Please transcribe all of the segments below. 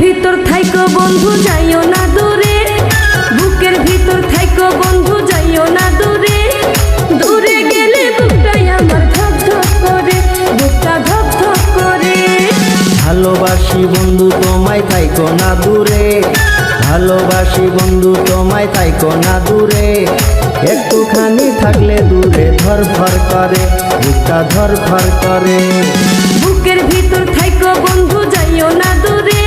থাইকো বন্ধু যাইও না দূরে। বুকের ভিতর থাইকো বন্ধু যাইও না দূরে। দূরে গেলে বুকটাই আমার ধক ধক করে বুকটা ধক ধক করে। ভালোবাসি বন্ধু তোমায় থাইকো না দূরে। ভালোবাসি বন্ধু তোমায় থাইকো না দূরে। একটুখানি থাকলে দূরে ধর ধর করে বুকটা ধর ধর করে। বুকের ভিতর থাইকো বন্ধু যাইও না দূরে।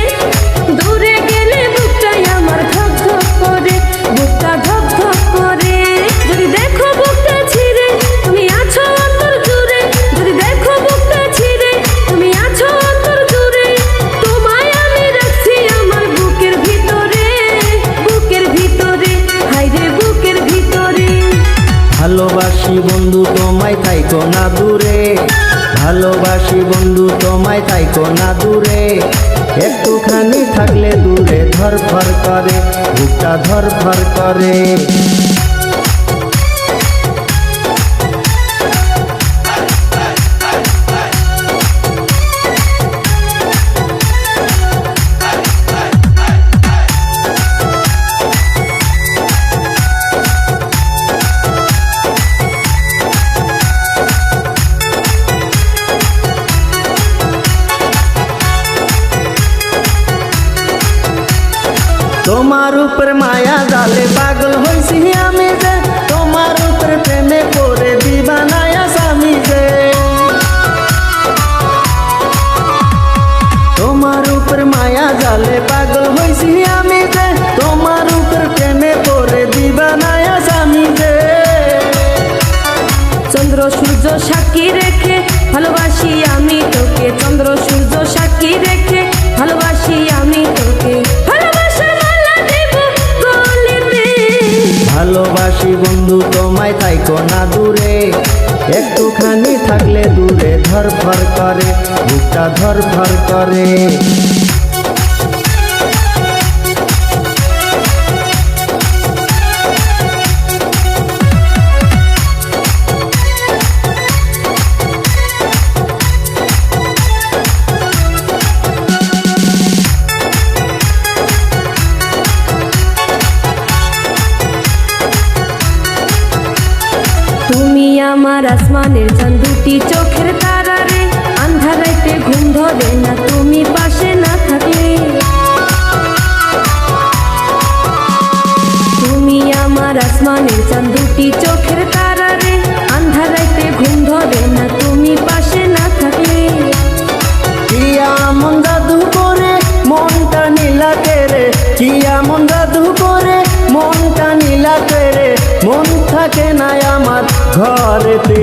ভালোবাসি বন্ধু, তোমায় থাইকো না দূরে। ভালোবাসি বন্ধু, তোমায় থাইকো না দূরে। একটুখানি থাকলে দূরে ধর ধর করে ধর ধর করে। তোমার উপর মায়া জালে পাগল হয়েছি আমি যে, তোমার উপর প্রেমে পড়ে দিবানায়া স্বামী যে। তোমার উপর মায়া জালে পাগল হয়েছি আমি যে, তোমার উপর প্রেমে পড়ে দিবানায়া স্বামী যে। চন্দ্র, সূর্য, সাক্ষী রেখে ভালোবাসি আমি তোকে। চন্দ্র, সূর্য, সাক্ষী রেখে ভালোবাসি আমি তোকে। একটুখানি থাকলে দূরে ধর ধর করে ধর ধর করে। আসমানের চাঁদ দুটি চোখের তারা রে আন্ধারাইতে ঘুম ধরে না, তুমি পাশে না থাকলে। তুমি আমার আসমানের চাঁদ দুটি চোখের তারা রে আন্ধারাইতে ঘুম ধরে না, তুমি পাশে না থাকলে। কিয়া মন জাদু করে, মনটা নীলাতে রে কিয়া মন জাদু করে, মনটা নীলাতে রে মন থাকে না আমার ঘরেতে